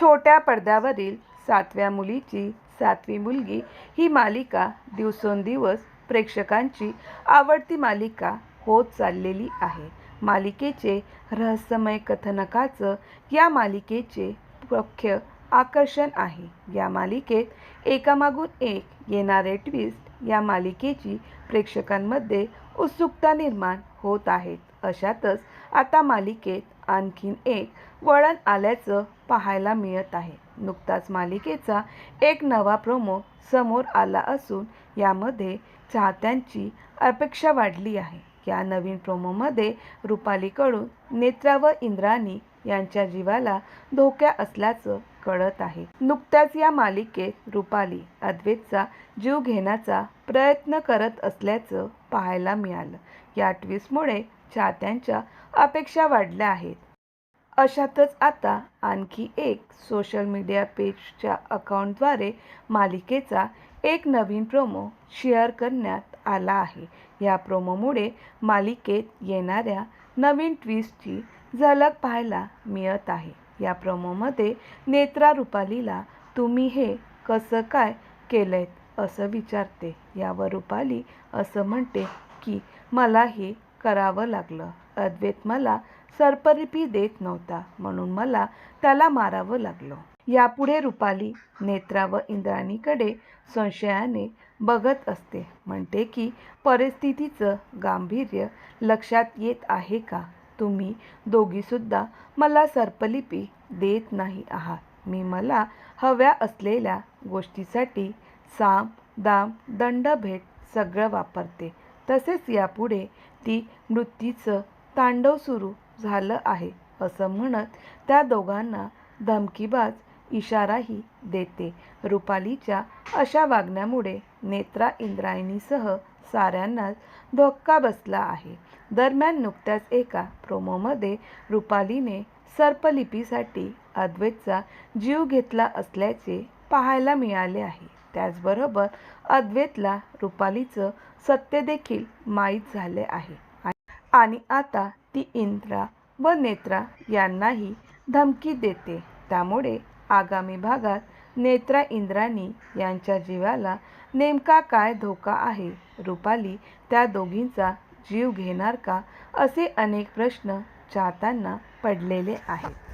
छोट्या पडद्यावरील सातव्या मुलीची सातवी मुलगी ही मालिका दिवसेंदिवस प्रेक्षकांची आवडती मालिका होत चाललेली आहे. मालिकेचे रहस्यमय कथनकाचं या मालिकेचे मुख्य आकर्षण आहे. या मालिकेत एकामागून एक येणारे ट्विस्ट या मालिकेची प्रेक्षकांमध्ये उत्सुकता निर्माण होत आहेत अशातच आता मालिकेत आणखीन एक वळण आल्याचं पाहायला मिळत आहे. नुकताच मालिकेचा एक नवा प्रोमो समोर आला असून यामध्ये चाहत्यांची अपेक्षा वाढली आहे. या नवीन प्रोमोमध्ये रुपालीकडून नेत्रा व इंद्राणी यांच्या जीवाला धोक्या असल्याचं कळत आहे. नुकत्याच या मालिकेत रुपाली अद्वेतचा जीव घेण्याचा प्रयत्न करत असल्याचं पाहायला मिळालं. या ट्विस्टमुळे चाहत्यांच्या अपेक्षा वाढल्या आहेत. अशातच आता आणखी एक सोशल मीडिया पेजच्या अकाउंटद्वारे मालिकेचा एक नवीन प्रोमो शेअर करण्यात आला आहे. या प्रोमोमुळे मालिकेत येणाऱ्या नवीन ट्विस्टची झलक पाहायला मिळत आहे. या प्रोमोमध्ये नेत्रा रुपालीला तुम्ही हे कसं काय केलंयत असं विचारते. यावर रुपाली असं म्हणते की मला हे करावं लागलं. अद्वैत मला सर्परिपी देत नव्हता म्हणून मला त्याला मारावं लागलं. यापुढे रुपाली नेत्रा व इंद्राणीकडे संशयाने बघत असते. म्हणते की परिस्थितीचं गांभीर्य लक्षात येत आहे का? तुम्ही दोघीसुद्धा मला सर्पलिपी देत नाही आहात. मी मला हव्या असलेल्या गोष्टीसाठी साम दाम दंड भेट सगळं वापरते. तसेच यापुढे ती मृत्यूचं तांडव सुरू झालं आहे असं म्हणत त्या दोघांना धमकीबाज इशाराही देते. रुपालीच्या अशा वागण्यामुळे नेत्रा इंद्रायणीसह साऱ्यांनाच धोक्का बसला आहे. दरम्यान नुकत्याच एका प्रोमोमध्ये रुपालीने सर्पलिपीसाठी अद्वैतचा जीव घेतला असल्याचे पाहायला मिळाले आहे. त्याचबरोबर अद्वैतला रुपालीचं सत्य देखील माहीत झाले आहे. आणि आता ती इंद्रा व नेत्रा यांनाही धमकी देते. त्यामुळे आगामी भागात नेत्रा इंद्राणी यांच्या जीवाला नेमका काय धोका आहे? रुपाली त्या दोघींचा जीव घेणार का? असे अनेक प्रश्न चाहत्यांना पडलेले आहेत.